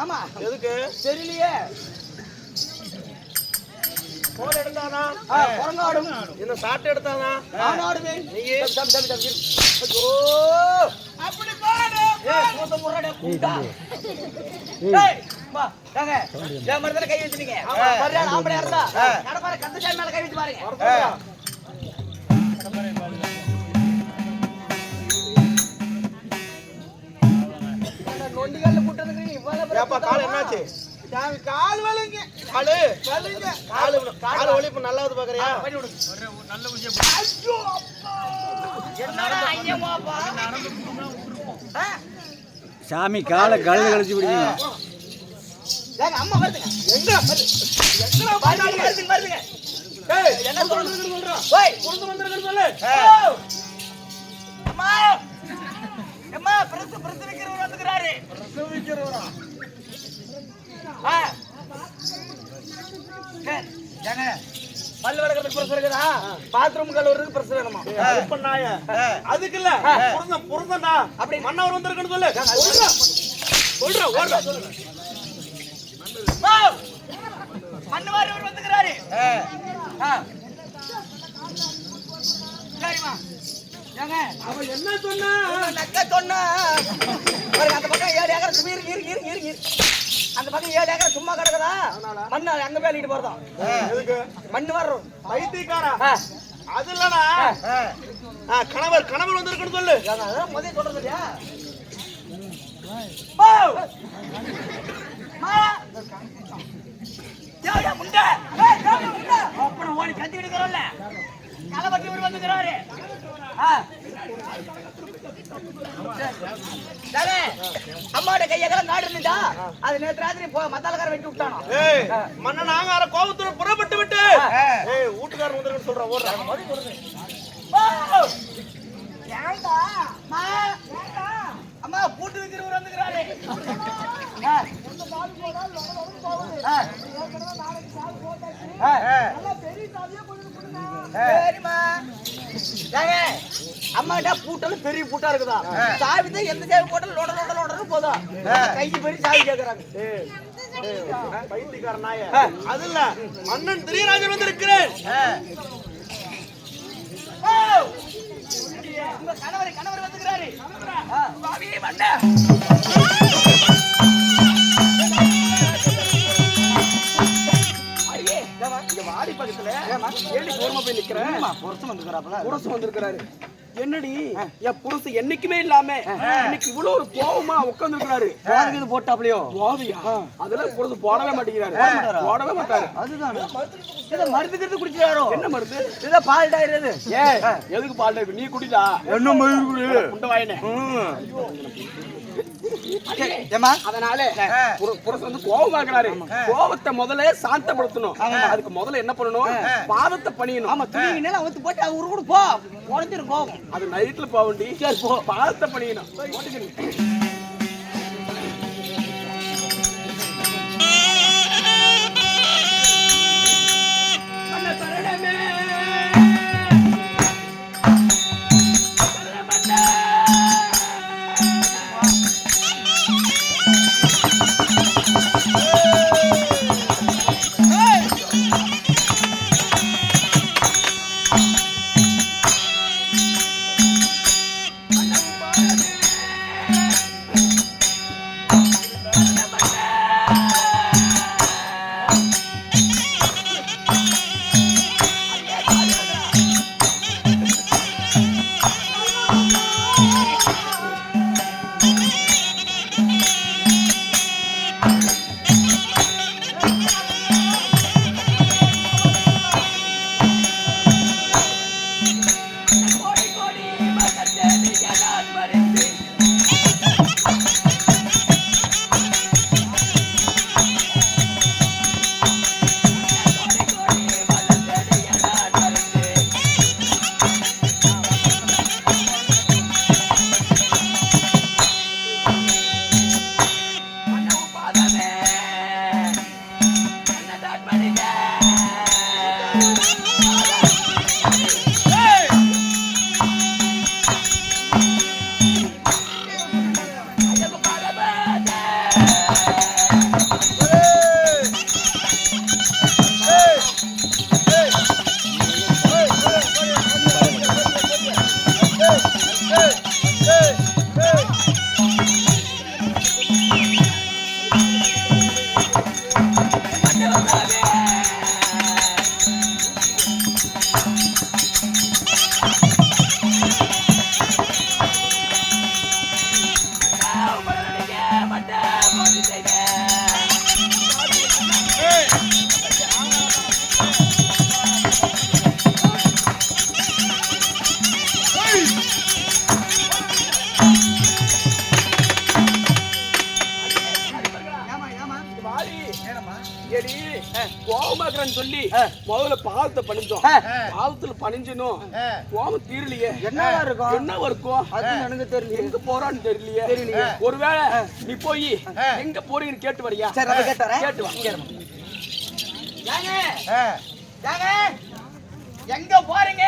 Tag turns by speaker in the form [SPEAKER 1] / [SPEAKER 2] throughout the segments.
[SPEAKER 1] ஆமா.
[SPEAKER 2] எதுக்கு?
[SPEAKER 1] தெரியலையே.
[SPEAKER 2] போன் எடுத்தானா?
[SPEAKER 1] குரங்காடும்
[SPEAKER 2] இந்த சாட்டை எடுத்தானா? நீயே?
[SPEAKER 1] தம்பி, தம்பி, தம்பி, தம்பி. ஐயோ.
[SPEAKER 2] அப்படி போடு
[SPEAKER 1] ஏய், மூத்த முறாடே, கூட்டா. ஏய், அம்மா, ஏங்க, என் மரத்துல கை வச்சிட்டீங்க. மரியாதை ஆம்பளையா இருந்தா, கடப்பாரை கந்தசாமி மேல கை வச்சு பாருங்க. இவ்வளவு
[SPEAKER 2] ஏப்பா கால்? என்னாச்சு
[SPEAKER 1] சாமி, கால் வலிங்க.
[SPEAKER 2] காலு
[SPEAKER 1] வலிங்க.
[SPEAKER 2] காலு காலு வலி இப்ப நல்லா வந்து பாக்குறியா
[SPEAKER 1] பண்ணி விடுங்க. ஐயோ, அப்பா. என்னடா ஐயமாப்பா? ஆ?
[SPEAKER 3] சாமி காலை கழுது கழிச்சு பிடிக்கணும்
[SPEAKER 1] ஏங்க, அம்மா வருதுங்க. எங்க வருது? எங்கடா வருதுங்க, வருதுங்க, வருதுங்க.
[SPEAKER 2] ஏய்
[SPEAKER 1] என்ன சொல்றது?
[SPEAKER 2] சொல்றா
[SPEAKER 1] ஓய்,
[SPEAKER 2] கொண்டு சொல்லு!
[SPEAKER 1] அம்மா! அம்மா, பிரசு- பிரசவிக்கிறவர் வந்துக்கிறாரு. ஆ. ஏய், ஏங்க, பல்லு விளக்கறதுக்கு பிரசு இருக்குதா? பாத்ரூம் கழுவுறதுக்கு பிரசு வேணுமா?
[SPEAKER 2] இப்ப நாய அதுக்கு இல்ல புருஷன் புருஷன்டா
[SPEAKER 1] அப்படி-
[SPEAKER 2] மன்னவர் வந்திருக்குன்னு சொல்லு சொல்றா சொல்றா ஓடுறா!
[SPEAKER 1] மண்ணுவாரியவர் வந்துக்கிறாரு. ஆ. சரிம்மா.
[SPEAKER 2] அவன் என்ன சொன்னா?
[SPEAKER 1] நக்க சொன்னா, அந்த பக்கம் ஏழு ஏக்கர் சும்மா இருக்கு, இருக்கு, இருக்கு, இருக்கு, இருக்கு. அந்த பக்கம் ஏழு ஏக்கர் சும்மா கிடக்குதா? மண்ணு அங்க அள்ளிட்டு போறதா மண்ணு வர்றோம்
[SPEAKER 2] பைத்தியக்காரா. அது இல்லடா கணவர் கணவர் வந்திருக்குன்னு சொல்லு.
[SPEAKER 1] அதான் முதல்ல சொல்றது இல்லையா? ஓடி கத்திக்கிட்டு இருக்கிறோம்ல. களபட்டி இவர் வந்துக்கிறாரு. அம்மாவோட கையெல்லாம் நாடு இருந்துச்சா அது நேற்று ராத்திரி போ மத்தாலக்கார வெட்டி விட்டானோ?
[SPEAKER 2] ஏய் மன்னன் ஆங்கார கோபத்துடன் புறப்பட்டு விட்டு. வீட்டுக்காரன் வந்திருக்குன்னு சொல்றா ஓடுறா.
[SPEAKER 1] ஓ! ஏன்டா? அம்மா, ஏன்டா? அம்மா பூட்டு வைக்கிறவர் வந்துக்கிறாரு ஆ. ஆ. ஆ. சரிம்மா. ஏங்க, அம்மாட்ட பூட்டெல்லாம் பெரிய பூட்டா இருக்குதா? சாவி தான் எந்த சாவி போட்டாலும் லோட லோட லோடன்னு போதும் கை பெரிய சாவி
[SPEAKER 2] ஏய், பைத்தியக்கார நாய. அது இல்ல மன்னன் திரியராஜன் வந்திருக்கிறேன்
[SPEAKER 1] ஓ! உங்க கணவர் கணவர் வந்துக்கிறாரு இங்க வாடி பக்கத்துல. ஏடி தூரமா போய் நிக்கிறேன் புருஷன் வந்துக்கிறாப்ல புருஷன் வந்திருக்கிறாரு. என்னடி என் புருஷன் என்னைக்குமே இல்லாம இன்னைக்கு இவ்வளவு ஒரு கோவமா உட்கார்ந்து இருக்கிறாரு
[SPEAKER 3] போதுக்கு போட்டாப்லையோ
[SPEAKER 1] போதையா அதெல்லாம் புருஷன் போடவே மாட்டேங்கிறாரு. போடவே மாட்டாரு.
[SPEAKER 3] அதுதான். இதை மருந்து கிருந்து குடிச்சாரோ
[SPEAKER 1] என்ன மருந்து?
[SPEAKER 3] இதை பால் டாயிரது
[SPEAKER 1] ஏய் எதுக்கு பால் இருக்கு நீ குடிடா.
[SPEAKER 3] என்ன மருந்து
[SPEAKER 1] குண்ட வாயினே அதனால புரு- புருஷன் வந்து கோபம் கோபத்தை முதல்ல சாந்தப்படுத்தணும். அதுக்கு முதல்ல என்ன பண்ணணும்? பாதத்தை பணியணும் ஆமா துணிங்க அவுத்து போட்டு ஊரு கூட போ. உடஞ்சிரும் கோபம். அது நைட்ல போக வேண்டி போ. பாதத்தை
[SPEAKER 4] முதல்ல பாவத்தை பணிஞ்சோம். பாவத்துல பணிஞ்சனும் கோவம் தீரலையே.
[SPEAKER 1] என்னவா இருக்கும்?
[SPEAKER 4] என்ன இருக்கும்?
[SPEAKER 1] அது எனக்கு தெரியல
[SPEAKER 4] எங்க போறான்னு தெரியலையே.
[SPEAKER 1] தெரியலையே.
[SPEAKER 4] ஒருவேளை நீ போய் எங்க போறீங்கன்னு கேட்டு வரியா?
[SPEAKER 1] சரி அதை
[SPEAKER 4] கேட்டு வா.
[SPEAKER 1] ஏங்க ஏங்க எங்க போறீங்க?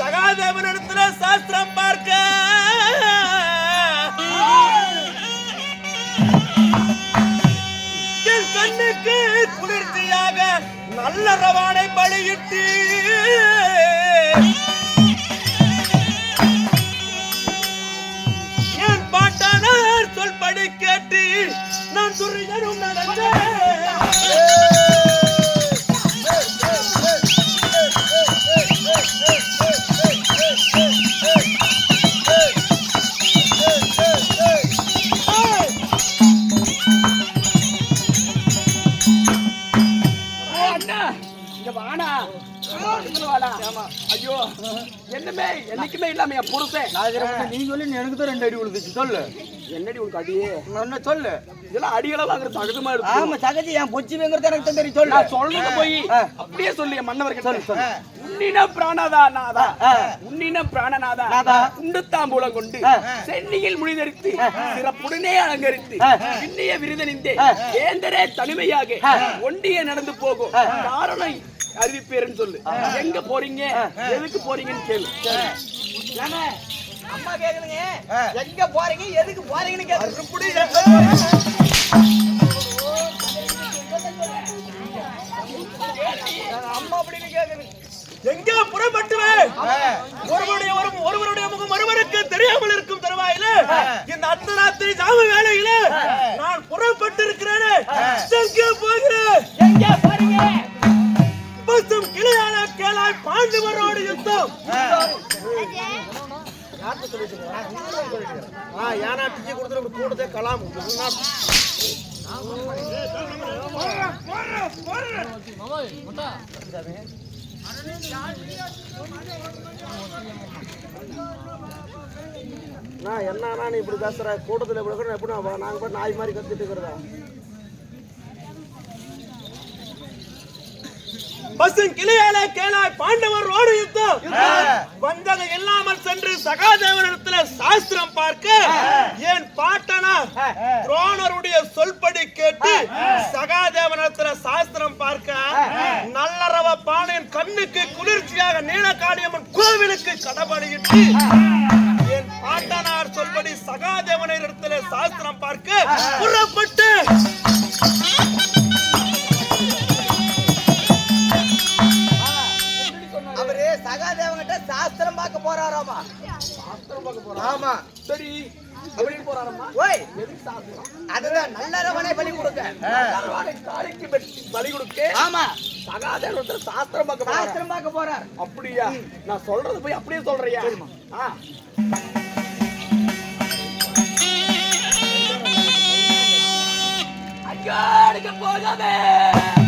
[SPEAKER 2] சகாதேவனிடத்துல சாஸ்திரம் பார்க்க. என் கண்ணுக்கு குளிர்ச்சியாக நல்ல ரவானை பலியிட்டு. என் பாட்டனார் சொல்படி கேட்டு நான் துரிதரும்
[SPEAKER 4] அண்ணா என்னைக்குமே இல்லாம என் புருஷன்
[SPEAKER 1] நீ சொல்லி எனக்கு தான் ரெண்டு அடி விழுந்துச்சு சொல்லு.
[SPEAKER 4] என்னடி உனக்கு அடியே
[SPEAKER 1] என்ன சொல்லு?
[SPEAKER 4] இதெல்லாம் அடிகளை வாங்குற சகஜமா இருக்கு.
[SPEAKER 1] ஆமா சகஜி என் பொச்சி வேங்கிறது எனக்கு தான் தெரியும் சொல்லு.
[SPEAKER 4] நான் சொல்றது போய் அப்படியே சொல்லு என் மன்னவர் சொல்லு சொல்லு. உன்னின பிராணதா நாதா? உன்னின பிராணநாதா?
[SPEAKER 1] நாதா.
[SPEAKER 4] உண்டுத்தாம்பூலம் கொண்டு சென்னியில் முடிதரித்து சிறப்புடனே அலங்கரித்து பின்னிய விருதனிந்தே ஏந்தரே தனிமையாக ஒண்டிய நடந்து போகும் காரணம் அறிவிப்பேருன்னு சொல்லு. எங்க போறீங்க? எதுக்கு போறீங்கன்னு கேளு.
[SPEAKER 1] அம்மா கேக்குதுங்க. எங்க போறீங்க? எதுக்கு போறீங்கன்னு கேக்குது. அம்மா அப்படின்னு கேக்குது.
[SPEAKER 2] எங்கே புறப்பட்டுவேன் ஒருவருடைய ஒரு ஒருவருடைய முகம் ஒருவருக்கு தெரியாமல் இருக்கும் தருவாயில? இந்த அர்த்தராத்திரி ஜாம வேலையில நான் புறப்பட்டு இருக்கிறேன் எங்கே போகிறேன்?
[SPEAKER 1] எங்க போறீங்க?
[SPEAKER 2] பசும் கிளையான கேளாய் பாண்டவரோடு யுத்தம். ஆ யானா டிஜி கொடுத்துட்டு கூடதே கலாம் நான் என்னன்னா நீ இப்படி பேசுற? கூட்டத்தில் இப்படி இருக்கிற எப்படி நாங்கள் போய் நாய் மாதிரி கத்திட்டு இருக்கிறதா? பசும் கிளியால கேளாய் பாண்டவர் ரோடு யுத்தம். வந்தகம் இல்லாமல் சென்று சகாதேவனிடத்துல சாஸ்திரம் பார்க்க என் பாட்டனா துரோணருடைய சொல்படி கேட்டு சகாதேவனிடத்துல சாஸ்திரம் பார்க்க நல்லறவ பானையின் கண்ணுக்கு குளிர்ச்சியாக நீலகாளியம்மன் கோவிலுக்கு கடபடியிட்டு என் பாட்டனார் சொல்படி சகாதேவனிடத்துல சாஸ்திரம் பார்க்க புறப்பட்டு
[SPEAKER 1] போறாராமா? ஆமா.
[SPEAKER 4] சரி. அப்படின்னு
[SPEAKER 1] ஓய். அதுதான் நல்லறவனை பலி கொடுக்க.
[SPEAKER 4] காளிக்கு பலி கொடுக்க.
[SPEAKER 1] ஆமா.
[SPEAKER 4] சகாதேவன் ஒருத்தர் சாஸ்திரம் பார்க்க போறாரா?
[SPEAKER 1] சாஸ்திரம் பார்க்க போறார்.
[SPEAKER 4] அப்படியா? நான் சொல்றது போய் அப்படியே சொல்றியா? ஆ. போகாதே.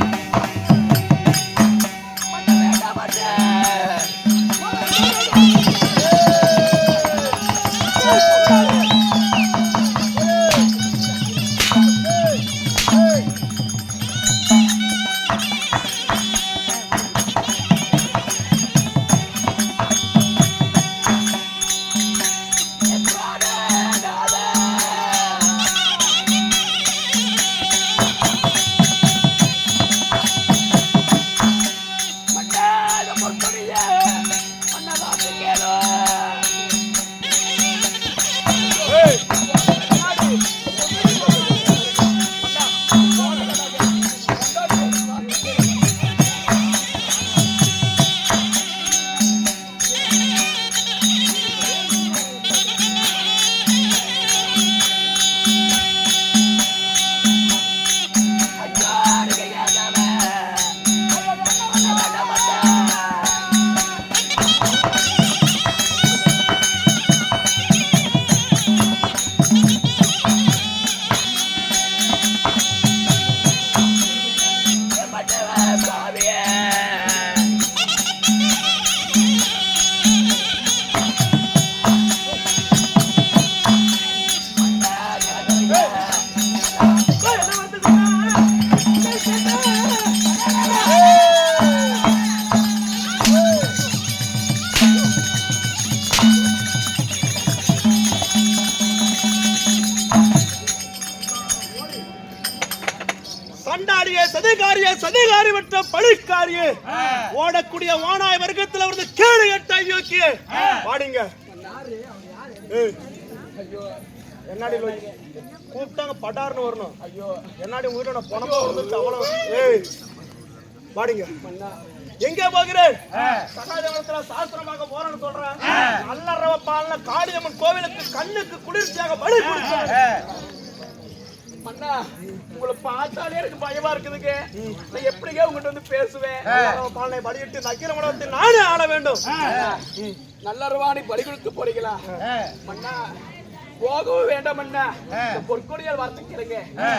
[SPEAKER 2] ஓடக்கூடிய வானாய் வர்க்கத்துல வந்து கேடு கட்ட ஐயோக்கிய கே ஏய், என்னடி கூப்பிட்டாங்க படார்னு வரணும். ஐயோ என்னடி உங்க நான் பணமா வந்துருச்சு அவ்வளவு ஏய். பாடுங்க. எங்க போகிறேன்? சகாதேவனத்துல சாஸ்திரம் போறேன்னு சொல்றேன் நல்ல ரவ பாலன காளியம்மன் கோவிலுக்கு கண்ணுக்கு குளிர்ச்சியாக பலி கொடுத்தாங்க
[SPEAKER 4] அண்ணா உங்களை பார்த்தாலே எனக்கு பயமா இருக்குதுங்க. நான் எப்படிங்க உங்ககிட்ட வந்து பேசுவேன்?
[SPEAKER 2] பாலனை நக்கீர மடத்தை நானே ஆள வேண்டும்.
[SPEAKER 4] நல்லறவாணி பலி கொடுக்க போறீங்களா? மன்னா போகவும் வேண்டாம் அண்ணா பொற்கொடியால் வார்த்தை கேளுங்க.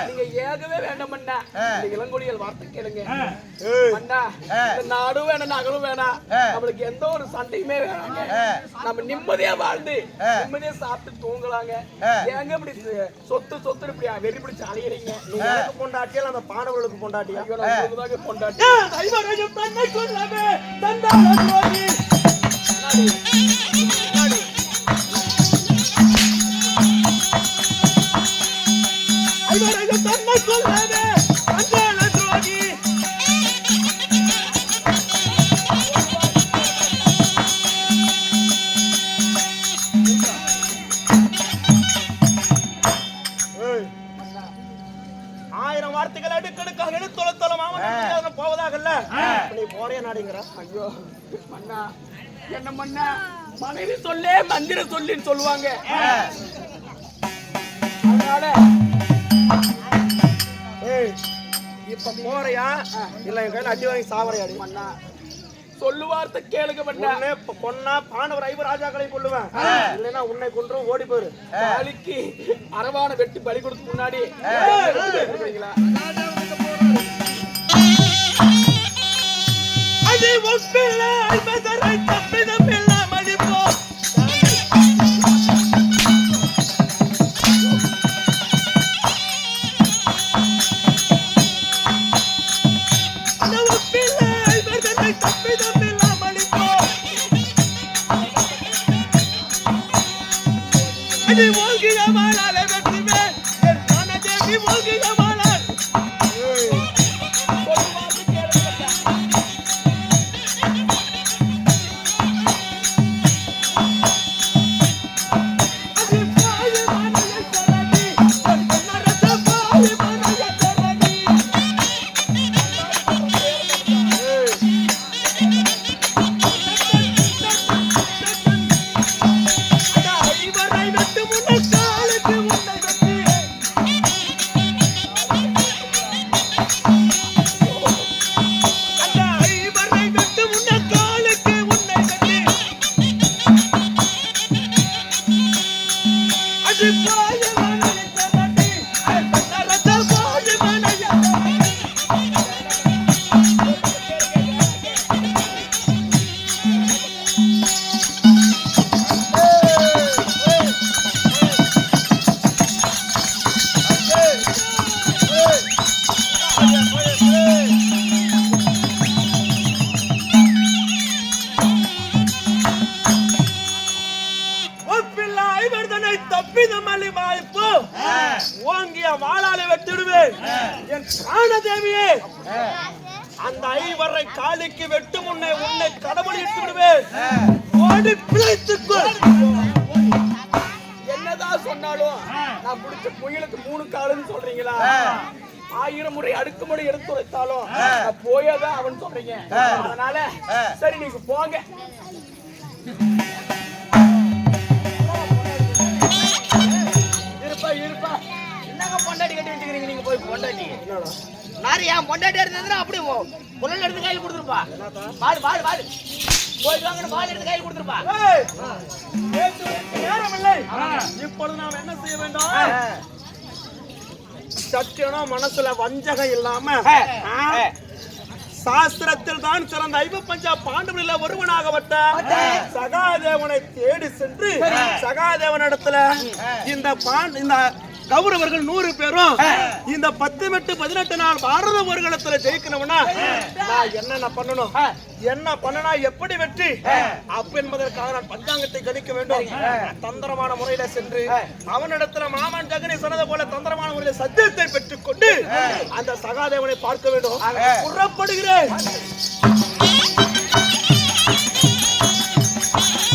[SPEAKER 4] நீங்க ஏகவே வேண்டாம் அண்ணா இந்த இளங்கொடியால் வார்த்தை கேளுங்க.
[SPEAKER 2] ஏய்,
[SPEAKER 4] அண்ணா இந்த நாடும் வேணாம் நகரும் வேணாம். நம்மளுக்கு எந்த ஒரு சண்டையுமே வேணாங்க. நம்ம நிம்மதியா வாழ்ந்து நிம்மதியா சாப்பிட்டு தூங்கலாங்க. ஏங்க இப்படி சொத்து சொத்து இப்படி வெறி பிடிச்சு அலையறீங்க?
[SPEAKER 2] நீ எனக்கு பொண்டாட்டியா இல்ல அந்த
[SPEAKER 4] பொண்டாட்டி.
[SPEAKER 2] ஏன் தெய்வராஜம் தன்னை தந்தாள ஆயிரம் வார்த்தைகள் அடுக்கடுக்காக எடுத்தொழுத்தொல மாமன் போவதாகல்ல? நீ போறிய நாடுங்கிற?
[SPEAKER 4] ஐயோ. மன்னா என்ன மன்னா? மனைவி சொல்லே மந்திர சொல்லின்னு சொல்லுவாங்க. அதனால
[SPEAKER 2] போறியா? இல்ல என் கையில அடி வாங்கி சாவறையாடி
[SPEAKER 4] சொல்லு வார்த்தை கேளுங்க
[SPEAKER 2] இப்ப கொன்னா பாண்டவர் ஐவர் ராஜாக்களை கொள்ளுவேன் இல்லைன்னா உன்னை கொன்று ஓடி போயிரு.
[SPEAKER 4] காளிக்கு அரவான வெட்டி பலி கொடுத்து முன்னாடி?
[SPEAKER 2] அது ஒப்பில்லை தப்பிதமில்லை அது
[SPEAKER 4] முறை அடுக்குமுறை எடுத்து வைத்தாலும் நான் போயதான் அவன் சொல்றீங்க. அதனால சரி நீங்க போங்க.
[SPEAKER 1] இருப்பா இருப்பா. என்னங்க பொண்டாட்டி கட்டி வச்சுக்கிறீங்க? நீங்க போய் பொண்டாட்டி. நாரு என் பொண்டாட்டி இருந்ததுன்னா அப்படியே புல்லல் எடுத்து கையில் கொடுத்துருப்பா. வாடு வாடு வாடு போயிட்டு வாங்கன்னு பால் எடுத்து கையில் கொடுத்துருப்பா.
[SPEAKER 2] இப்பொழுது நாம் என்ன செய்ய வேண்டும்? சத்தியனா மனசுல வஞ்சகம் இல்லாம சாஸ்திரத்தில் தான் சிறந்த ஐவ பஞ்சா பாண்டவனில் ஒருவனாகப்பட்ட சகாதேவனை தேடி சென்று சகாதேவனிடத்துல இந்த பாண் இந்த கௌரவர்கள் நூறு பேரும் இந்த பத்து மெட்டு பதினெட்டு நாள் பாரத ஒருகளத்துல ஜெயிக்கணும்னா நான் என்னென்ன பண்ணணும்? என்ன பண்ணனா எப்படி வெற்றி? அப்ப என்பதற்காக நான் பஞ்சாங்கத்தை கணிக்க வேண்டும். தந்திரமான முறையில சென்று அவனிடத்துல மாமன் ஜெகனை சொன்னது போல தந்திரமான முறையில சத்தியத்தை பெற்றுக்கொண்டு அந்த சகாதேவனை பார்க்க வேண்டும். புறப்படுகிறேன்.